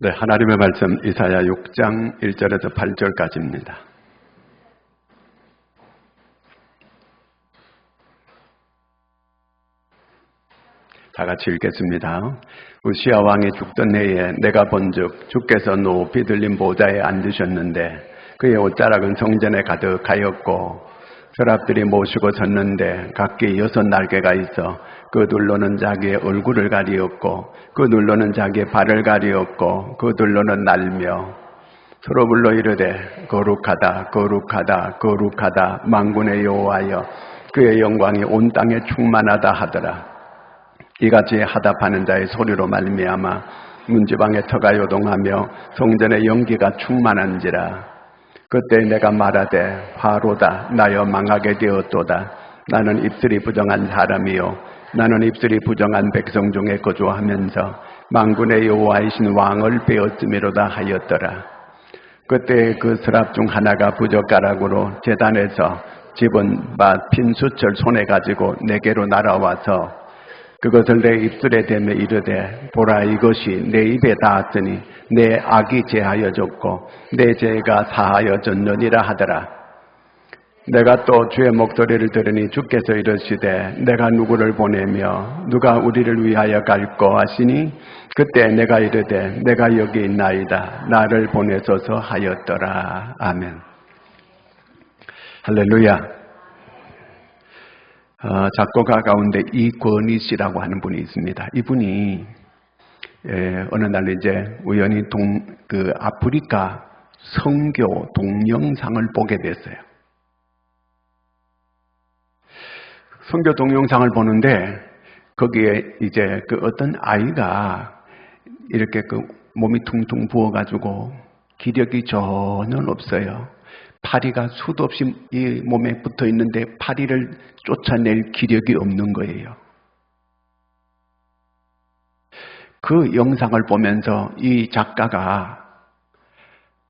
네, 하나님의 말씀 이사야 6장 1절에서 8절까지입니다. 다 같이 읽겠습니다. 우시아 왕이 죽던 해에 내가 본즉 주께서 높이 들린 보좌에 앉으셨는데 그의 옷자락은 성전에 가득하였고 서랍들이 모시고 섰는데 각기 여섯 날개가 있어 그 둘로는 자기의 얼굴을 가리었고 그 둘로는 자기의 발을 가리었고 그 둘로는 날며 서로 불러 이르되 거룩하다 거룩하다 거룩하다 망군의 여호와여 그의 영광이 온 땅에 충만하다 하더라. 이같이 하답하는 자의 소리로 말미암아 문지방의 터가 요동하며 성전의 연기가 충만한지라 그때 내가 말하되 화로다 나여 망하게 되었도다. 나는 입술이 부정한 사람이요. 나는 입술이 부정한 백성 중에 거주하면서 망군의 여호와이신 왕을 베었음이로다 하였더라. 그때 그 서랍 중 하나가 부젓가락으로 재단에서 집은 밭 핀 수철 손에 가지고 내게로 날아와서 그것을 내 입술에 대며 이르되 보라 이것이 내 입에 닿았으니 내 악이 제하여졌고 내 죄가 사하여졌느니라 하더라. 내가 또 주의 목소리를 들으니 주께서 이르시되 내가 누구를 보내며 누가 우리를 위하여 갈거 하시니 그때 내가 이르되 내가 여기 있나이다 나를 보내소서 하였더라. 아멘. 할렐루야. 어, 작곡가 가운데 이권희 씨라고 하는 분이 있습니다. 이분이 예, 어느 날 이제 우연히 동, 그 아프리카 성교 동영상을 보게 됐어요. 성교 동영상을 보는데 거기에 이제 그 어떤 아이가 이렇게 그 몸이 퉁퉁 부어가지고 기력이 전혀 없어요. 파리가 수도 없이 이 몸에 붙어 있는데 파리를 쫓아낼 기력이 없는 거예요. 그 영상을 보면서 이 작가가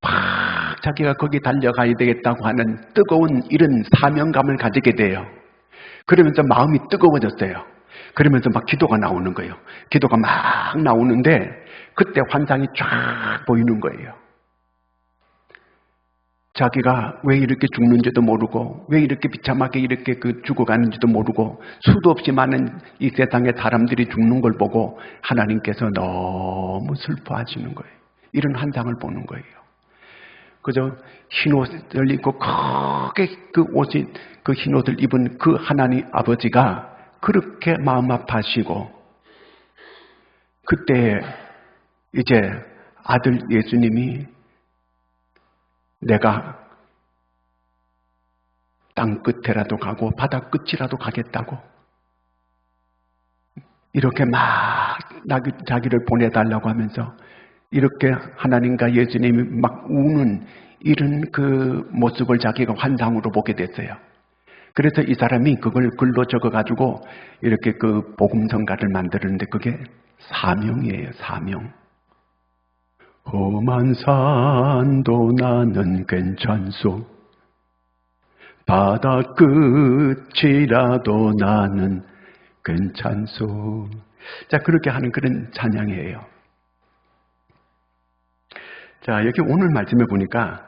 막 자기가 거기 달려가야 되겠다고 하는 뜨거운 이런 사명감을 가지게 돼요. 그러면서 마음이 뜨거워졌어요. 그러면서 막 기도가 나오는 거예요. 기도가 막 나오는데 그때 환상이 쫙 보이는 거예요. 자기가 왜 이렇게 죽는지도 모르고 왜 이렇게 비참하게 이렇게 그 죽어가는지도 모르고 수도 없이 많은 이 세상의 사람들이 죽는 걸 보고 하나님께서 너무 슬퍼하시는 거예요. 이런 환상을 보는 거예요. 그저 흰 옷을 입고 크게 그 옷이 그 흰 옷을 입은 그 하나님 아버지가 그렇게 마음 아파하시고 그때 이제 아들 예수님이 내가 땅 끝에라도 가고 바다 끝이라도 가겠다고 이렇게 막 자기를 보내달라고 하면서 이렇게 하나님과 예수님이 막 우는 이런 그 모습을 자기가 환상으로 보게 됐어요. 그래서 이 사람이 그걸 글로 적어가지고 이렇게 그 복음성가를 만드는데 그게 사명이에요, 사명. 험한 산도 나는 괜찮소. 바다 끝이라도 나는 괜찮소. 자, 그렇게 하는 그런 찬양이에요. 자, 여기 오늘 말씀에 보니까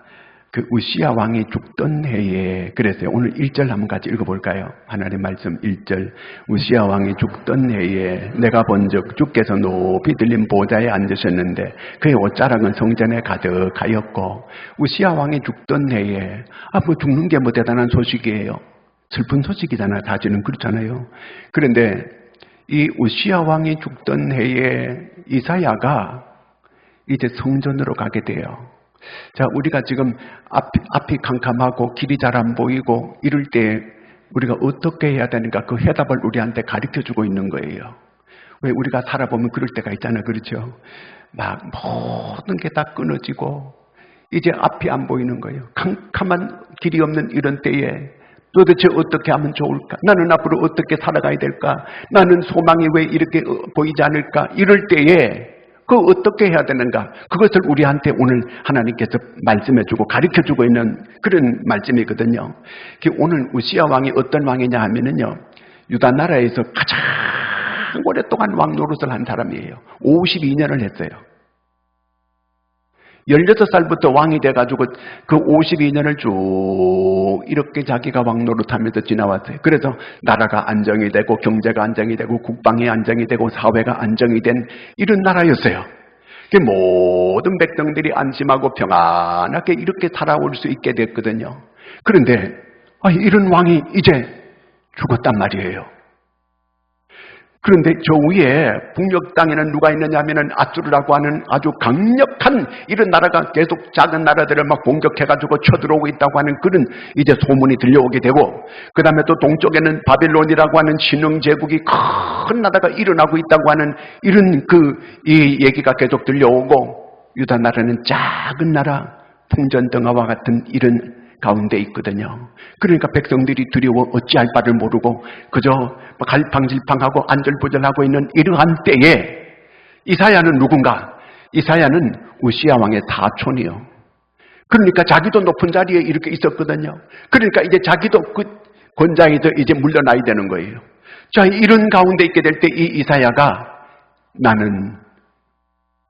그 우시아 왕이 죽던 해에 그랬어요. 오늘 1절 한번 같이 읽어볼까요? 하나님 말씀 1절 우시아 왕이 죽던 해에 내가 본즉 주께서 높이 들린 보좌에 앉으셨는데 그의 옷자락은 성전에 가득하였고 우시아 왕이 죽던 해에 아 뭐 죽는 게 뭐 대단한 소식이에요. 슬픈 소식이잖아요. 다지는 그렇잖아요. 그런데 이 우시아 왕이 죽던 해에 이사야가 이제 성전으로 가게 돼요. 자, 우리가 지금 앞, 앞이 캄캄하고 길이 잘 안 보이고 이럴 때 우리가 어떻게 해야 되는가 그 해답을 우리한테 가르쳐 주고 있는 거예요. 왜 우리가 살아보면 그럴 때가 있잖아요. 그렇죠? 막 모든 게 다 끊어지고 이제 앞이 안 보이는 거예요. 캄캄한 길이 없는 이런 때에 도대체 어떻게 하면 좋을까? 나는 앞으로 어떻게 살아가야 될까? 나는 소망이 왜 이렇게 보이지 않을까? 이럴 때에 그 어떻게 해야 되는가? 그것을 우리한테 오늘 하나님께서 말씀해주고 가르쳐주고 있는 그런 말씀이거든요. 오늘 우시아 왕이 어떤 왕이냐 하면은요, 유다 나라에서 가장 오랫동안 왕 노릇을 한 사람이에요. 52년을 했어요. 16살부터 왕이 돼가지고 그 52년을 쭉 이렇게 자기가 왕 노릇하면서 지나왔어요. 그래서 나라가 안정이 되고 경제가 안정이 되고 국방이 안정이 되고 사회가 안정이 된 이런 나라였어요. 그 모든 백성들이 안심하고 평안하게 이렇게 살아올 수 있게 됐거든요. 그런데 아, 이런 왕이 이제 죽었단 말이에요. 그런데 저 위에 북녘 땅에는 누가 있느냐면은 아수르라고 하는 아주 강력한 이런 나라가 계속 작은 나라들을 막 공격해가지고 쳐들어오고 있다고 하는 그런 이제 소문이 들려오게 되고 그 다음에 또 동쪽에는 바빌론이라고 하는 신흥 제국이 큰 나라가 일어나고 있다고 하는 이런 그 이 얘기가 계속 들려오고 유다 나라는 작은 나라 풍전등화와 같은 이런 가운데 있거든요. 그러니까 백성들이 두려워 어찌할 바를 모르고 그저 갈팡질팡하고 안절부절하고 있는 이러한 때에 이사야는 누군가? 이사야는 우시아 왕의 사촌이요. 그러니까 자기도 높은 자리에 이렇게 있었거든요. 그러니까 이제 자기도 그 권장에서 이제 물러나야 되는 거예요. 자, 이런 가운데 있게 될 때 이 이사야가 나는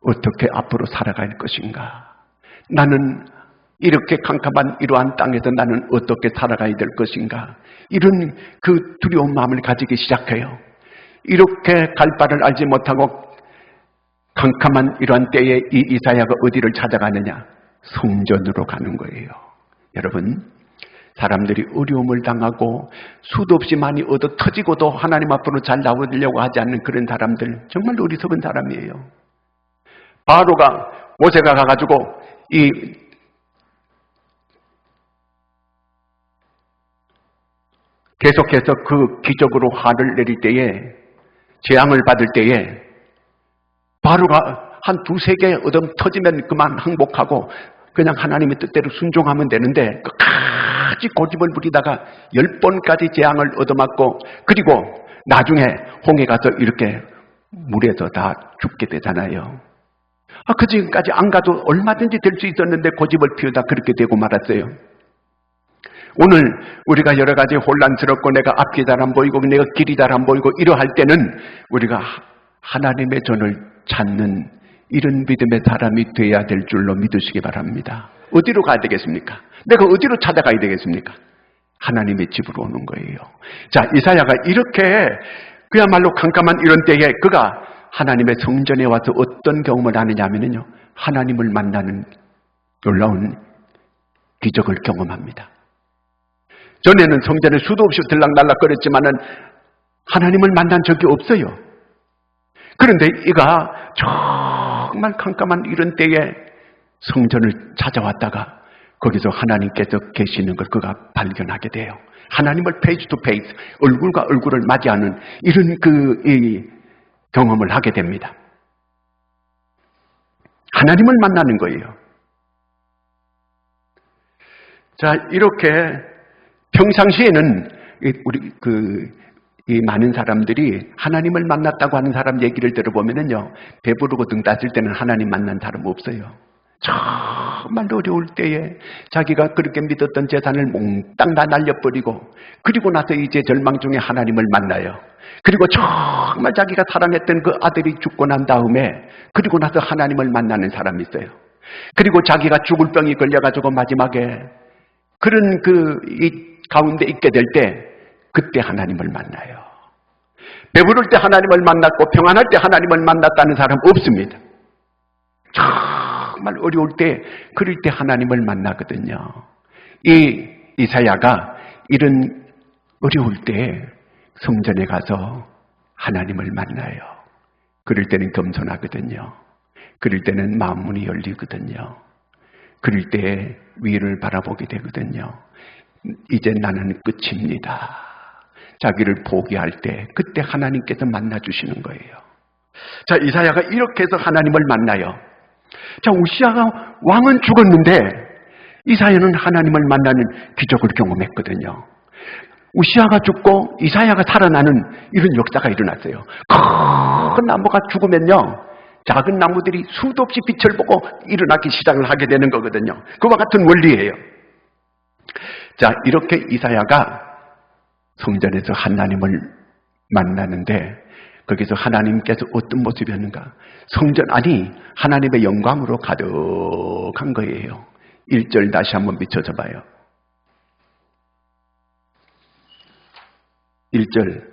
어떻게 앞으로 살아갈 것인가? 나는 이렇게 캄캄한 이러한 땅에서 나는 어떻게 살아가야 될 것인가? 이런 그 두려운 마음을 가지기 시작해요. 이렇게 갈 바를 알지 못하고 캄캄한 이러한 때에 이 이사야가 어디를 찾아가느냐? 성전으로 가는 거예요. 여러분, 사람들이 어려움을 당하고 수도 없이 많이 얻어 터지고도 하나님 앞으로 잘 나오려고 하지 않는 그런 사람들, 정말 어리석은 사람이에요. 바로가 모세가 가가지고 이 계속해서 그 기적으로 화를 내릴 때에 재앙을 받을 때에 바로가 한 두세 개 얻음 터지면 그만 항복하고 그냥 하나님의 뜻대로 순종하면 되는데 끝까지 고집을 부리다가 열 번까지 재앙을 얻어맞고 그리고 나중에 홍해 가서 이렇게 물에서 다 죽게 되잖아요. 아, 그 지금까지 안 가도 얼마든지 될 수 있었는데 고집을 피우다 그렇게 되고 말았어요. 오늘 우리가 여러 가지 혼란스럽고 내가 앞이 잘 안 보이고 내가 길이 잘 안 보이고 이러할 때는 우리가 하나님의 전을 찾는 이런 믿음의 사람이 돼야 될 줄로 믿으시기 바랍니다. 어디로 가야 되겠습니까? 내가 어디로 찾아가야 되겠습니까? 하나님의 집으로 오는 거예요. 자, 이사야가 이렇게 그야말로 캄캄한 이런 때에 그가 하나님의 성전에 와서 어떤 경험을 하느냐 하면요. 하나님을 만나는 놀라운 기적을 경험합니다. 전에는 성전에 수도 없이 들락날락거렸지만은 하나님을 만난 적이 없어요. 그런데 이가 정말 깜깜한 이런 때에 성전을 찾아왔다가 거기서 하나님께서 계시는 걸 그가 발견하게 돼요. 하나님을 페이스 투 페이스, 얼굴과 얼굴을 맞이하는 이런 그, 이, 경험을 하게 됩니다. 하나님을 만나는 거예요. 자, 이렇게 평상시에는 우리 그, 이 많은 사람들이 하나님을 만났다고 하는 사람 얘기를 들어보면은요, 배부르고 등 따질 때는 하나님 만난 사람 없어요. 정말 어려울 때에 자기가 그렇게 믿었던 재산을 몽땅 다 날려버리고, 그리고 나서 이제 절망 중에 하나님을 만나요. 그리고 정말 자기가 사랑했던 그 아들이 죽고 난 다음에, 그리고 나서 하나님을 만나는 사람이 있어요. 그리고 자기가 죽을 병이 걸려가지고 마지막에 그런 그, 이 가운데 있게 될 때 그때 하나님을 만나요. 배부를 때 하나님을 만났고 평안할 때 하나님을 만났다는 사람 없습니다. 정말 어려울 때 그럴 때 하나님을 만나거든요. 이 이사야가 이런 어려울 때 성전에 가서 하나님을 만나요. 그럴 때는 겸손하거든요. 그럴 때는 마음 문이 열리거든요. 그럴 때 위를 바라보게 되거든요. 이제 나는 끝입니다. 자기를 포기할 때 그때 하나님께서 만나 주시는 거예요. 자, 이사야가 이렇게 해서 하나님을 만나요. 자, 우시아가 왕은 죽었는데 이사야는 하나님을 만나는 기적을 경험했거든요. 우시아가 죽고 이사야가 살아나는 이런 역사가 일어났어요. 큰 나무가 죽으면요. 작은 나무들이 수도 없이 빛을 보고 일어나기 시작을 하게 되는 거거든요. 그와 같은 원리예요. 자, 이렇게 이사야가 성전에서 하나님을 만나는데 거기서 하나님께서 어떤 모습이었는가? 성전 안이 하나님의 영광으로 가득한 거예요. 1절 다시 한번 비춰줘 봐요. 1절.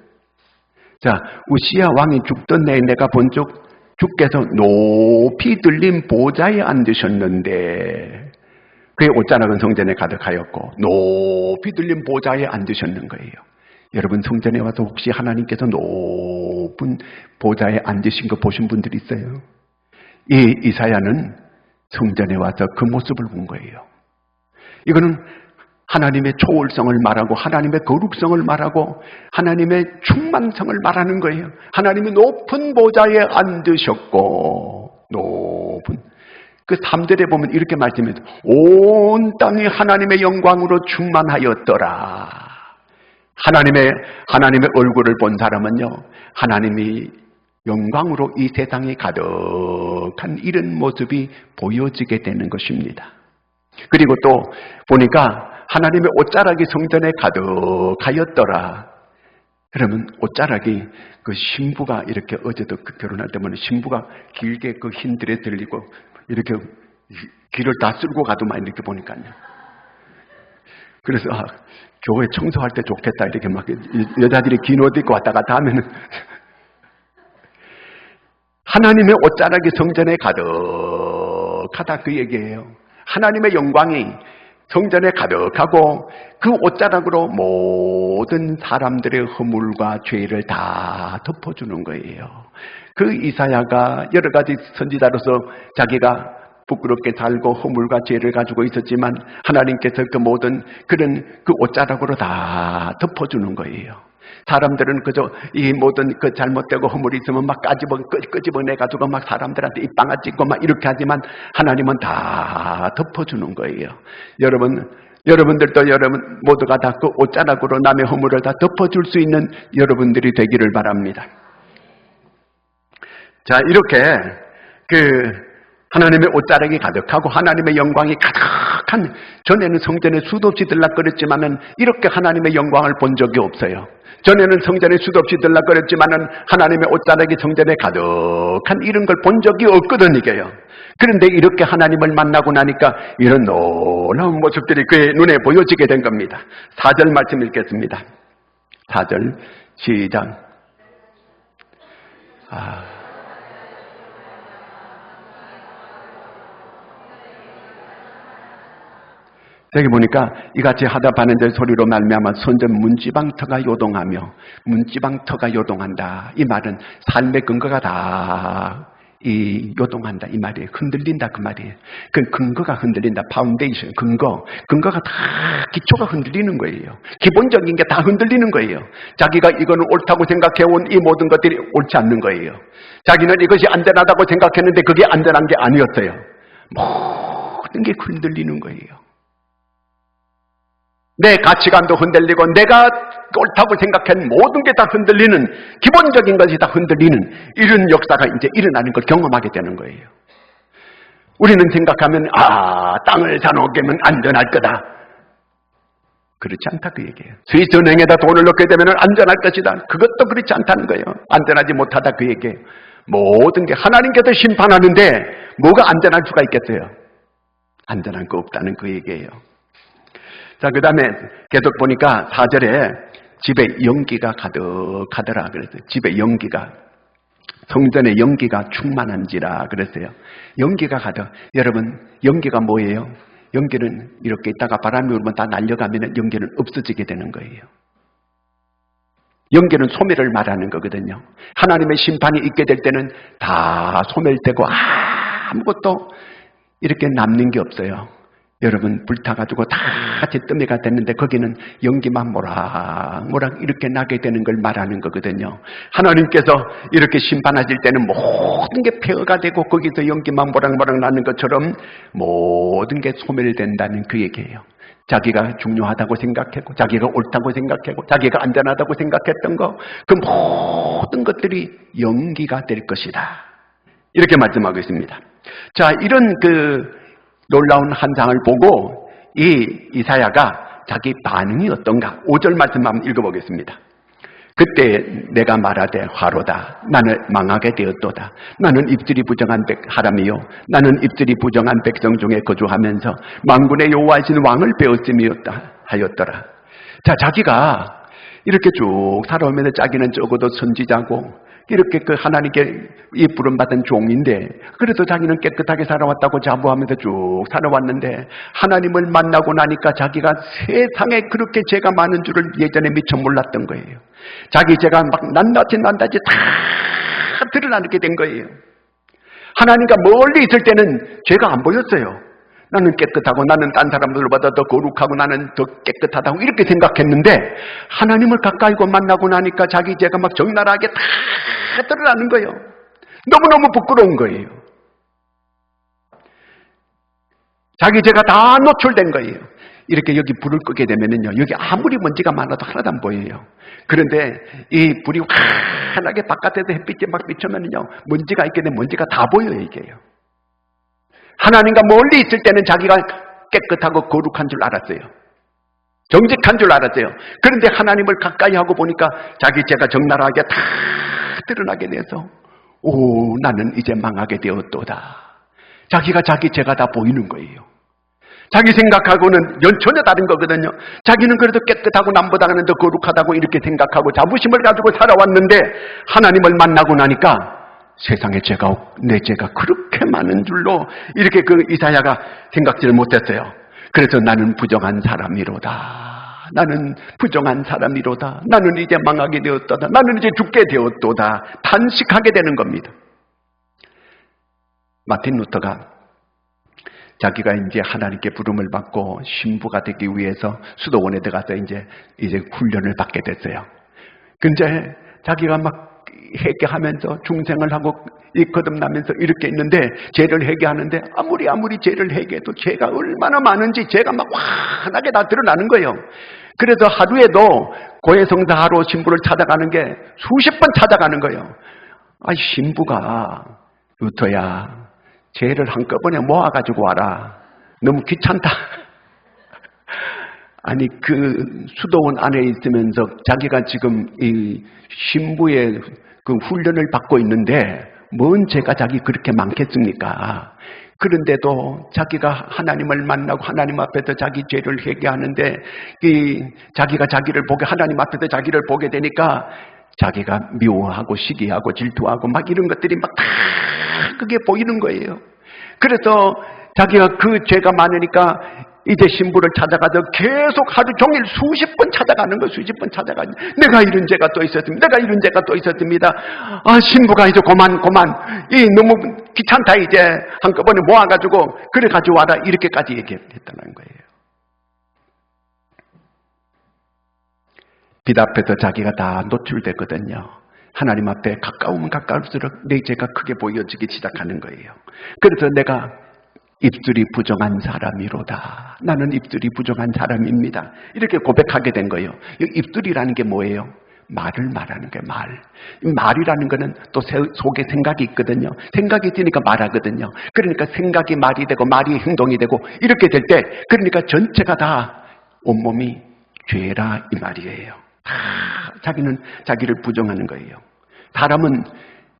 자, 우시야 왕이 죽던 내 내가 본적 주께서 높이 들린 보좌에 앉으셨는데 그의 옷자락은 성전에 가득하였고 높이 들린 보좌에 앉으셨는 거예요. 여러분 성전에 와서 혹시 하나님께서 높은 보좌에 앉으신 거 보신 분들 있어요? 이 이사야는 성전에 와서 그 모습을 본 거예요. 이거는 하나님의 초월성을 말하고 하나님의 거룩성을 말하고 하나님의 충만성을 말하는 거예요. 하나님이 높은 보좌에 앉으셨고 높은 그 3절에 보면 이렇게 말씀해요. 온 땅이 하나님의 영광으로 충만하였더라. 하나님의 하나님의 얼굴을 본 사람은요. 하나님이 영광으로 이 세상에 가득한 이런 모습이 보여지게 되는 것입니다. 그리고 또 보니까 하나님의 옷자락이 성전에 가득하였더라. 그러면 옷자락이 그 신부가 이렇게 어제도 그 결혼할 때면 신부가 길게 그 흰 드레스 들리고 이렇게 길을 다 쓸고 가도만 이렇게 보니까요. 그래서 아, 교회 청소할 때 좋겠다 이렇게 막 여자들이 긴 옷 입고 왔다 갔다 하면은 하나님의 옷자락이 성전에 가득하다 그 얘기예요. 하나님의 영광이 성전에 가득하고 그 옷자락으로 모든 사람들의 허물과 죄를 다 덮어주는 거예요. 그 이사야가 여러 가지 선지자로서 자기가 부끄럽게 살고 허물과 죄를 가지고 있었지만 하나님께서 그 모든 그런 그 옷자락으로 다 덮어주는 거예요. 사람들은 그저 이 모든 그 잘못되고 허물이 있으면 막 까집어, 끄집어내가지고 막 사람들한테 입방아 찍고 막 이렇게 하지만 하나님은 다 덮어주는 거예요. 여러분, 여러분들도 여러분 모두가 다 그 옷자락으로 남의 허물을 다 덮어줄 수 있는 여러분들이 되기를 바랍니다. 자, 이렇게 그 하나님의 옷자락이 가득하고 하나님의 영광이 가득한 전에는 성전에 수도 없이 들락거렸지만은 이렇게 하나님의 영광을 본 적이 없어요. 전에는 성전에 수도 없이 들락거렸지만은 하나님의 옷자락이 성전에 가득한 이런 걸 본 적이 없거든 이게요. 그런데 이렇게 하나님을 만나고 나니까 이런 놀라운 모습들이 그의 눈에 보여지게 된 겁니다. 4절 말씀 읽겠습니다. 4절 시작. 아. 여기 보니까 이같이 하다 바는데 소리로 말미암아 선전 문지방터가 요동하며 문지방터가 요동한다. 이 말은 삶의 근거가 다 이 요동한다 이 말이에요. 흔들린다 그 말이에요. 그 근거가 흔들린다. 파운데이션 근거 근거가 다 기초가 흔들리는 거예요. 기본적인 게 다 흔들리는 거예요. 자기가 이거는 옳다고 생각해 온 이 모든 것들이 옳지 않는 거예요. 자기는 이것이 안전하다고 생각했는데 그게 안전한 게 아니었어요. 모든 게 흔들리는 거예요. 내 가치관도 흔들리고 내가 옳다고 생각한 모든 게 다 흔들리는 기본적인 것이 다 흔들리는 이런 역사가 이제 일어나는 걸 경험하게 되는 거예요. 우리는 생각하면 아 땅을 사놓으면 안전할 거다. 그렇지 않다 그 얘기예요. 스위스 은행에다 돈을 넣게 되면 안전할 것이다. 그것도 그렇지 않다는 거예요. 안전하지 못하다 그 얘기예요. 모든 게 하나님께서 심판하는데 뭐가 안전할 수가 있겠어요? 안전한 거 없다는 그 얘기예요. 자, 그 다음에 계속 보니까 4절에 집에 연기가 가득하더라 그랬어요. 집에 연기가. 성전에 연기가 충만한지라 그랬어요. 연기가 가득. 여러분, 연기가 뭐예요? 연기는 이렇게 있다가 바람이 불면 다 날려가면 연기는 없어지게 되는 거예요. 연기는 소멸을 말하는 거거든요. 하나님의 심판이 있게 될 때는 다 소멸되고 아무것도 이렇게 남는 게 없어요. 여러분 불타가지고 다 뜨미가 됐는데 거기는 연기만 모락모락 이렇게 나게 되는 걸 말하는 거거든요. 하나님께서 이렇게 심판하실 때는 모든 게 폐허가 되고 거기서 연기만 모락모락 나는 것처럼 모든 게 소멸된다는 그 얘기예요. 자기가 중요하다고 생각했고 자기가 옳다고 생각했고 자기가 안전하다고 생각했던 거 그 모든 것들이 연기가 될 것이다. 이렇게 말씀하고 있습니다. 자, 이런 그 놀라운 한상을 보고 이 이사야가 자기 반응이 어떤가? 5절 말씀 한번 읽어보겠습니다. 그때 내가 말하되 화로다. 나는 망하게 되었도다. 나는 입술이 부정한 백 하람이요. 나는 입술이 부정한 백성 중에 거주하면서 망군의 여호와이신 왕을 배웠음이었다 하였더라. 자, 자기가 이렇게 쭉 살아오면서 자기는 적어도 선지자고 이렇게 그 하나님께 이 부름받은 종인데 그래도 자기는 깨끗하게 살아왔다고 자부하면서 쭉 살아왔는데 하나님을 만나고 나니까 자기가 세상에 그렇게 죄가 많은 줄을 예전에 미처 몰랐던 거예요. 자기 죄가 막 낱낱이 낱낱이 다 드러나게 된 거예요. 하나님과 멀리 있을 때는 죄가 안 보였어요. 나는 깨끗하고 나는 딴 사람들보다 더 거룩하고 나는 더 깨끗하다고 이렇게 생각했는데 하나님을 가까이고 만나고 나니까 자기 죄가 막 적나라하게 다 드러나는 거예요. 너무너무 부끄러운 거예요. 자기 죄가 다 노출된 거예요. 이렇게 여기 불을 끄게 되면은요, 여기 아무리 먼지가 많아도 하나도 안 보여요. 그런데 이 불이 환하게 바깥에서 햇빛이 막 비추면은요, 먼지가 있게 되면 먼지가 다 보여요, 이게요. 하나님과 멀리 있을 때는 자기가 깨끗하고 거룩한 줄 알았어요. 정직한 줄 알았어요. 그런데 하나님을 가까이 하고 보니까 자기 죄가 적나라하게 다 드러나게 돼서 오 나는 이제 망하게 되었도다. 자기가 자기 죄가 다 보이는 거예요. 자기 생각하고는 연 전혀 다른 거거든요. 자기는 그래도 깨끗하고 남보다는 더 거룩하다고 이렇게 생각하고 자부심을 가지고 살아왔는데 하나님을 만나고 나니까 세상에 죄가 내 죄가 그렇게 많은 줄로 이렇게 그 이사야가 생각지를 못했어요. 그래서 나는 부정한 사람이로다. 나는 부정한 사람이로다. 나는 이제 망하게 되었도다. 나는 이제 죽게 되었도다. 단식하게 되는 겁니다. 마틴 루터가 자기가 이제 하나님께 부름을 받고 신부가 되기 위해서 수도원에 들어가서 이제 이제 훈련을 받게 됐어요. 근데 자기가 막 회개하면서 중생을 하고 이 거듭나면서 이렇게 있는데 죄를 회개하는데 아무리 아무리 죄를 회개해도 죄가 얼마나 많은지 죄가 막 환하게 다 드러나는 거예요. 그래서 하루에도 고해성사하러 신부를 찾아가는 게 수십 번 찾아가는 거예요. 아 신부가 루터야 죄를 한꺼번에 모아가지고 와라. 너무 귀찮다. 아니 그 수도원 안에 있으면서 자기가 지금 이 신부의 그 훈련을 받고 있는데 뭔 죄가 자기 그렇게 많겠습니까? 그런데도 자기가 하나님을 만나고 하나님 앞에서 자기 죄를 회개하는데 이 자기가 자기를 보게 하나님 앞에서 자기를 보게 되니까 자기가 미워하고 시기하고 질투하고 막 이런 것들이 막 다 그게 보이는 거예요. 그래서 자기가 그 죄가 많으니까 이제 신부를 찾아가서 계속 하루 종일 수십 번 찾아가는 거, 수십 번 찾아가는 내가 이런 죄가 또 있었습니다. 내가 이런 죄가 또 있었습니다. 아, 신부가 이제 그만, 그만. 이 너무 귀찮다, 이제. 한꺼번에 모아가지고, 그래 가지고 와라. 이렇게까지 얘기했다는 거예요. 빛 앞에서 자기가 다 노출됐거든요. 하나님 앞에 가까우면 가까울수록 내 죄가 크게 보여지기 시작하는 거예요. 그래서 내가 입술이 부정한 사람이로다. 나는 입술이 부정한 사람입니다. 이렇게 고백하게 된 거예요. 입술이라는 게 뭐예요? 말을 말하는 게 말. 말이라는 거는 또 속에 생각이 있거든요. 생각이 있으니까 말하거든요. 그러니까 생각이 말이 되고 말이 행동이 되고 이렇게 될 때 그러니까 전체가 다 온몸이 죄라 이 말이에요. 다 자기는 자기를 부정하는 거예요. 사람은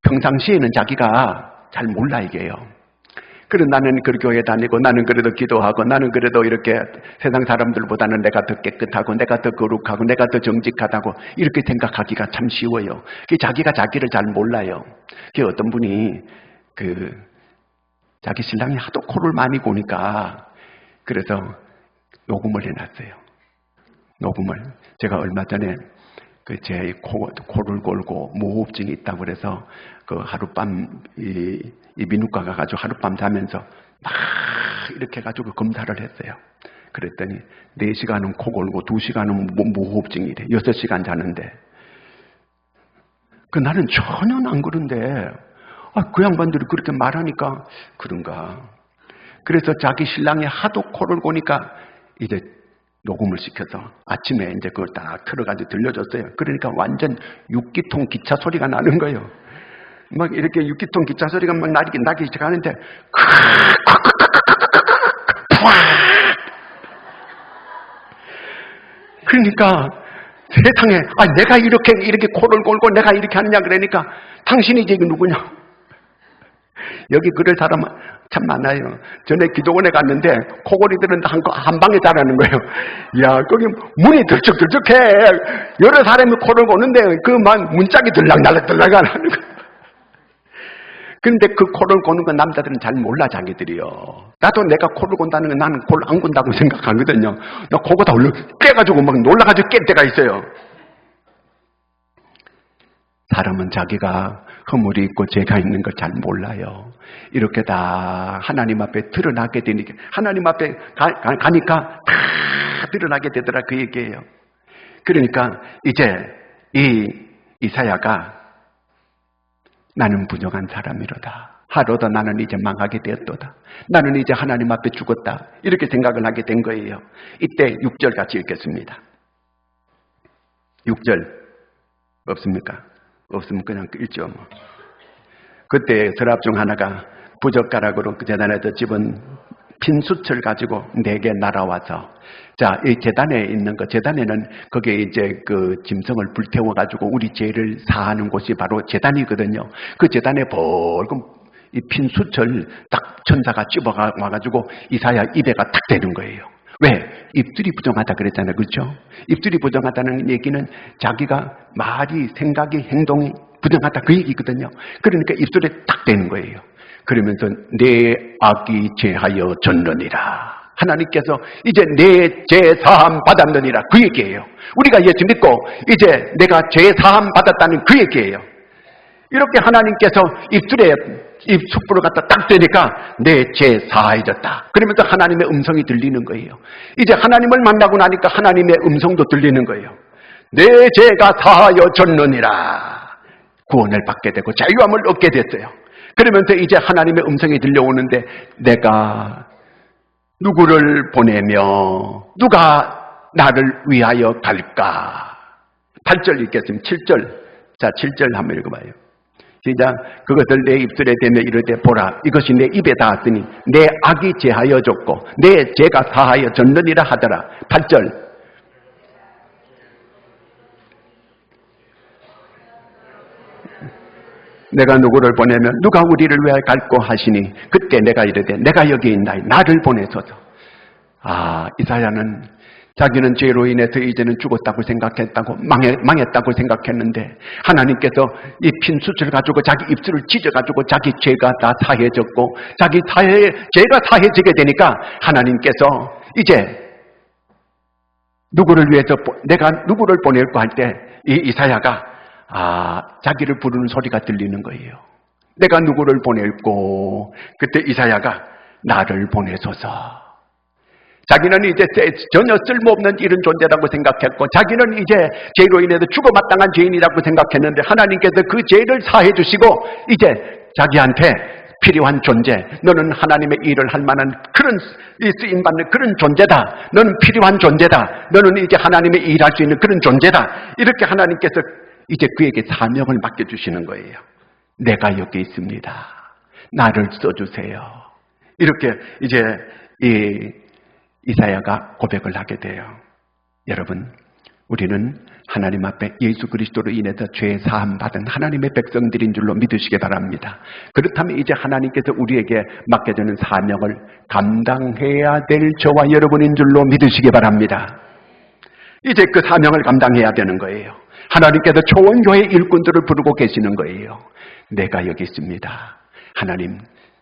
평상시에는 자기가 잘 몰라 이게요. 그래 나는 그 교회 다니고 나는 그래도 기도하고 나는 그래도 이렇게 세상 사람들보다는 내가 더 깨끗하고 내가 더 거룩하고 내가 더 정직하다고 이렇게 생각하기가 참 쉬워요. 자기가 자기를 잘 몰라요. 그 어떤 분이 그 자기 신랑이 하도 코를 많이 고니까 그래서 녹음을 해놨어요. 녹음을 제가 얼마 전에 그제 코를 골고 무호흡증이 있다고 그래서 그 하룻밤 이, 이 민후과 가 가지고 하룻밤 자면서 막 이렇게 해가지고 검사를 했어요. 그랬더니 4시간은 코 골고 2시간은 무호흡증이래. 6시간 자는데. 그 나는 전혀 안 그런데 아, 그 양반들이 그렇게 말하니까 그런가. 그래서 자기 신랑이 하도 코를 고니까 이제 녹음을 시켜서 아침에 이제 그걸 딱 틀어가지고 들려줬어요. 그러니까 완전 육기통 기차 소리가 나는 거예요. 막 이렇게 육기통 기차 소리가 막 나기, 나기 시작하는데, 그러니까 세상에, 아, 내가 이렇게, 이렇게 코를 골고 내가 이렇게 하느냐 그러니까 당신이 이제 누구냐? 여기 그럴 사람 참 많아요. 전에 기도원에 갔는데 코골이들은 한, 한 방에 자라는 거예요. 야, 거기 문이 들쭉들쭉해. 여러 사람이 코를 고는데 그만 문짝이 들락날락 들락 하는 거예요. 근데 그 코를 고는 건 남자들은 잘 몰라 자기들이요. 나도 내가 코를 곤다는 건 나는 코를 안 곤다고 생각하거든요. 나 코가 다 얼른 깨가지고 막 놀라가지고 깰 때가 있어요. 사람은 자기가 허물이 있고 죄가 있는 걸 잘 몰라요. 이렇게 다 하나님 앞에 드러나게 되니까 하나님 앞에 가, 가 니까다 드러나게 되더라 그 얘기예요. 그러니까 이제 이 이사야가 나는 부정한 사람이로다. 하루도 나는 이제 망하게 되었도다. 나는 이제 하나님 앞에 죽었다. 이렇게 생각을 하게 된 거예요. 이때 6절 같이 읽겠습니다. 6절 없습니까? 없으면 그냥 읽죠. 뭐. 그때 서랍 중 하나가 부젓가락으로 그 재단에서 집은 핀수철 가지고 내게 날아와서 자, 이 재단에 있는 거, 재단에는 거기에 이제 그 짐승을 불태워 가지고 우리 죄를 사하는 곳이 바로 재단이거든요. 그 재단에 벌금 이 핀수철 딱 천사가 집어가 와가지고 이사야 입에가 탁 대는 거예요. 왜? 입술이 부정하다 그랬잖아요. 그렇죠? 입술이 부정하다는 얘기는 자기가 말이, 생각이, 행동이 부정하다 그 얘기거든요. 그러니까 입술에 딱 대는 거예요. 그러면서 내 악이 제하여 졌느니라. 하나님께서 이제 내 죄사함 받았느니라 그 얘기예요. 우리가 예수 믿고 이제 내가 죄사함 받았다는 그 얘기예요. 이렇게 하나님께서 입술에 입 숯불을 갖다 딱 대니까 내 죄 사해졌다. 그러면서 하나님의 음성이 들리는 거예요. 이제 하나님을 만나고 나니까 하나님의 음성도 들리는 거예요. 내 죄가 사하여졌느니라. 구원을 받게 되고 자유함을 얻게 됐어요. 그러면서 이제 하나님의 음성이 들려오는데 내가 누구를 보내며 누가 나를 위하여 갈까? 8절 읽겠습니다. 7절. 자, 7절 한번 읽어봐요. 시작. 그것을 내 입술에 대며 이르되 보라. 이것이 내 입에 닿았으니 내 악이 제하여 졌고 내 죄가 사하여 졌느니라 하더라. 8절. 내가 누구를 보내면 누가 우리를 왜 갈고 하시니 그때 내가 이르되 내가 여기 있나이 나를 보내소서. 아 이사야는 자기는 죄로 인해서 이제는 죽었다고 생각했다고 망해, 망했다고 생각했는데 하나님께서 이 핀수를 가지고 자기 입술을 찢어가지고 자기 죄가 다 사해졌고 자기 사해 죄가 사해지게 되니까 하나님께서 이제 누구를 위해서 내가 누구를 보낼까 할 때 이 이사야가 아, 자기를 부르는 소리가 들리는 거예요. 내가 누구를 보낼고, 그때 이사야가 나를 보내소서. 자기는 이제 전혀 쓸모없는 이런 존재라고 생각했고, 자기는 이제 죄로 인해서 죽어마땅한 죄인이라고 생각했는데, 하나님께서 그 죄를 사해 주시고, 이제 자기한테 필요한 존재, 너는 하나님의 일을 할 만한 그런 쓰임받는 그런 존재다. 너는 필요한 존재다. 너는 이제 하나님의 일할 수 있는 그런 존재다. 이렇게 하나님께서 이제 그에게 사명을 맡겨주시는 거예요. 내가 여기 있습니다. 나를 써주세요. 이렇게 이제 이 이사야가 고백을 하게 돼요. 여러분, 우리는 하나님 앞에 예수 그리스도로 인해서 죄 사함 받은 하나님의 백성들인 줄로 믿으시기 바랍니다. 그렇다면 이제 하나님께서 우리에게 맡겨주는 사명을 감당해야 될 저와 여러분인 줄로 믿으시기 바랍니다. 이제 그 사명을 감당해야 되는 거예요. 하나님께서 초원교회 일꾼들을 부르고 계시는 거예요. 내가 여기 있습니다. 하나님,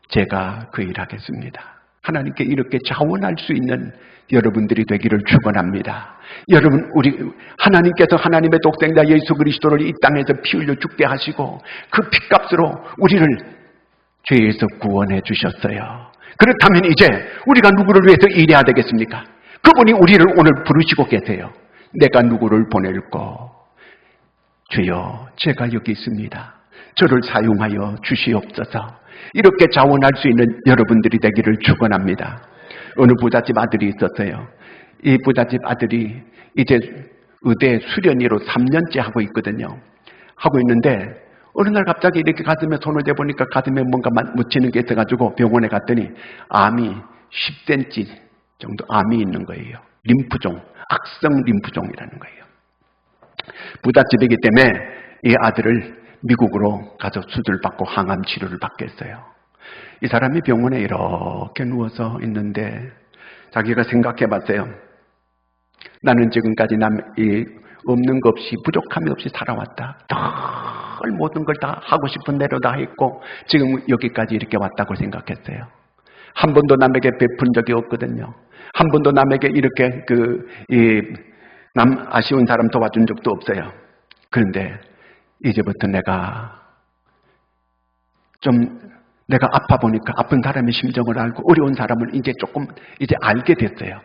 제가 그 일 하겠습니다. 하나님께 이렇게 자원할 수 있는 여러분들이 되기를 축원합니다. 여러분, 우리 하나님께서 하나님의 독생자 예수 그리스도를 이 땅에서 피 흘려 죽게 하시고 그 피값으로 우리를 죄에서 구원해 주셨어요. 그렇다면 이제 우리가 누구를 위해서 일해야 되겠습니까? 그분이 우리를 오늘 부르시고 계세요. 내가 누구를 보낼고 주여 제가 여기 있습니다. 저를 사용하여 주시옵소서. 이렇게 자원할 수 있는 여러분들이 되기를 축원합니다. 어느 부잣집 아들이 있었어요. 이 부잣집 아들이 이제 의대 수련의로 3년째 하고 있거든요. 하고 있는데 어느 날 갑자기 이렇게 가슴에 손을 대보니까 가슴에 뭔가 묻히는 게 있어가지고 병원에 갔더니 암이 10cm 정도 암이 있는 거예요. 림프종, 악성 림프종이라는 거예요. 부잣집이기 때문에 이 아들을 미국으로 가서 수술받고 항암 치료를 받겠어요. 이 사람이 병원에 이렇게 누워서 있는데 자기가 생각해 봤어요. 나는 지금까지 남, 이, 없는 것 없이 부족함이 없이 살아왔다. 늘 모든 걸 다 하고 싶은 대로 다 했고 지금 여기까지 이렇게 왔다고 생각했어요. 한 번도 남에게 베푼 적이 없거든요. 한 번도 남에게 이렇게 그, 이, 남 아쉬운 사람 도와준 적도 없어요. 그런데 이제부터 내가 좀 내가 아파 보니까 아픈 사람의 심정을 알고 어려운 사람을 이제 조금 이제 알게 됐어요.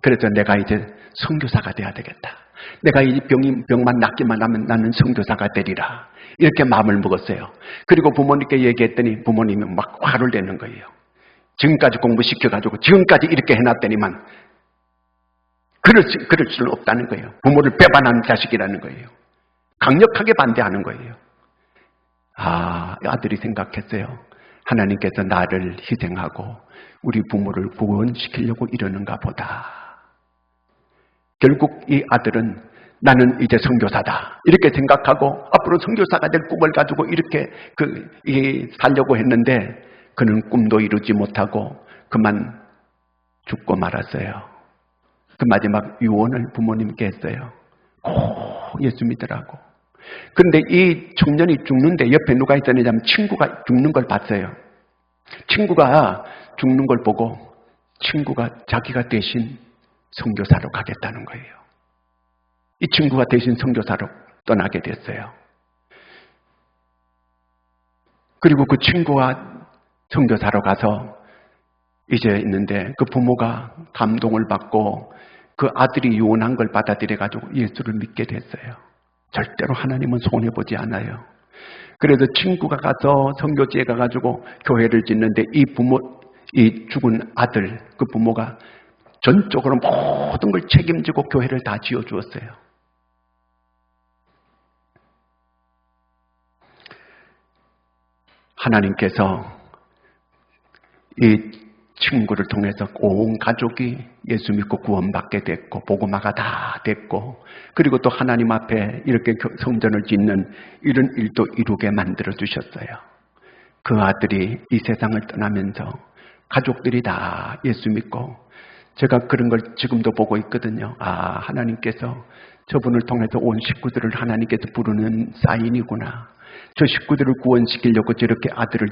그래서 내가 이제 선교사가 돼야 되겠다. 내가 이 병이 병만 낫기만 하면 나는 선교사가 되리라. 이렇게 마음을 먹었어요. 그리고 부모님께 얘기했더니 부모님이 막 화를 내는 거예요. 지금까지 공부시켜가지고 지금까지 이렇게 해놨더니만 그럴, 수, 그럴 수는 없다는 거예요. 부모를 배반하는 자식이라는 거예요. 강력하게 반대하는 거예요. 아, 아들이 생각했어요. 하나님께서 나를 희생하고 우리 부모를 구원시키려고 이러는가 보다. 결국 이 아들은 나는 이제 선교사다 이렇게 생각하고 앞으로 선교사가 될 꿈을 가지고 이렇게 그, 이, 살려고 했는데 그는 꿈도 이루지 못하고 그만 죽고 말았어요. 그 마지막 유언을 부모님께 했어요. 꼭 예수 믿으라고. 그런데 이 청년이 죽는데 옆에 누가 있었느냐면 친구가 죽는 걸 봤어요. 친구가 죽는 걸 보고 친구가 자기가 대신 선교사로 가겠다는 거예요. 이 친구가 대신 선교사로 떠나게 됐어요. 그리고 그 친구가 선교사로 가서 이제 있는데 그 부모가 감동을 받고 그 아들이 유언한 걸 받아들여 가지고 예수를 믿게 됐어요. 절대로 하나님은 손해 보지 않아요. 그래서 친구가 가서 선교지에 가가지고 교회를 짓는데 이 부모, 이 죽은 아들, 그 부모가 전적으로 모든 걸 책임지고 교회를 다 지어 주었어요. 하나님께서 이 친구를 통해서 온 가족이 예수 믿고 구원받게 됐고 복음화가 다 됐고 그리고 또 하나님 앞에 이렇게 성전을 짓는 이런 일도 이루게 만들어 주셨어요. 그 아들이 이 세상을 떠나면서 가족들이 다 예수 믿고 제가 그런 걸 지금도 보고 있거든요. 아 하나님께서 저분을 통해서 온 식구들을 하나님께서 부르는 사인이구나. 저 식구들을 구원시키려고 저렇게 아들을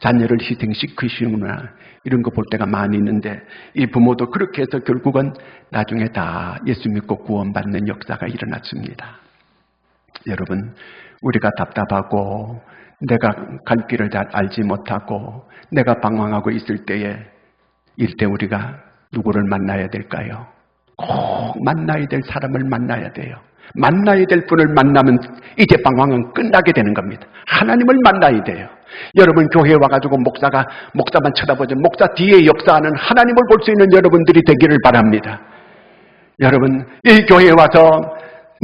자녀를 희생시키시는구나 이런 거 볼 때가 많이 있는데 이 부모도 그렇게 해서 결국은 나중에 다 예수 믿고 구원받는 역사가 일어났습니다. 여러분 우리가 답답하고 내가 갈 길을 잘 알지 못하고 내가 방황하고 있을 때에 이때 우리가 누구를 만나야 될까요? 꼭 만나야 될 사람을 만나야 돼요. 만나야 될 분을 만나면 이제 방황은 끝나게 되는 겁니다. 하나님을 만나야 돼요. 여러분 교회에 와가지고 목사가 목사만 쳐다보지 목사 뒤에 역사하는 하나님을 볼 수 있는 여러분들이 되기를 바랍니다. 여러분 이 교회에 와서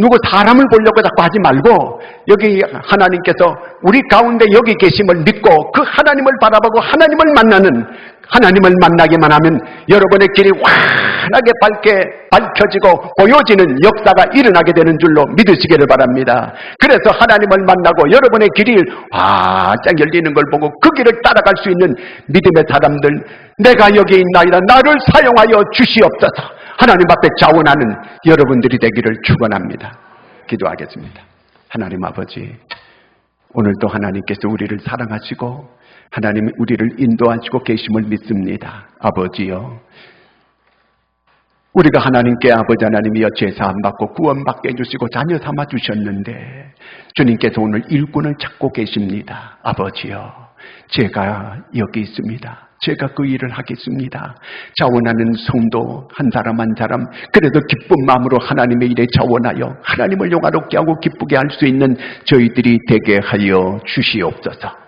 누구 사람을 보려고 자꾸 하지 말고 여기 하나님께서 우리 가운데 여기 계심을 믿고 그 하나님을 바라보고 하나님을 만나는 하나님을 만나기만 하면 여러분의 길이 환하게 밝게 밝혀지고 보여지는 역사가 일어나게 되는 줄로 믿으시기를 바랍니다. 그래서 하나님을 만나고 여러분의 길이 활짝 열리는 걸 보고 그 길을 따라갈 수 있는 믿음의 사람들 내가 여기 있나이다 나를 사용하여 주시옵소서 하나님 앞에 자원하는 여러분들이 되기를 축원합니다. 기도하겠습니다. 하나님 아버지 오늘도 하나님께서 우리를 사랑하시고 하나님이 우리를 인도하시고 계심을 믿습니다. 아버지요. 우리가 하나님께 아버지 하나님이여 제사함 받고 구원받게 해주시고 자녀 삼아 주셨는데 주님께서 오늘 일꾼을 찾고 계십니다. 아버지요. 제가 여기 있습니다. 제가 그 일을 하겠습니다. 자원하는 성도 한 사람 한 사람 그래도 기쁜 마음으로 하나님의 일에 자원하여 하나님을 영화롭게 하고 기쁘게 할 수 있는 저희들이 되게 하여 주시옵소서.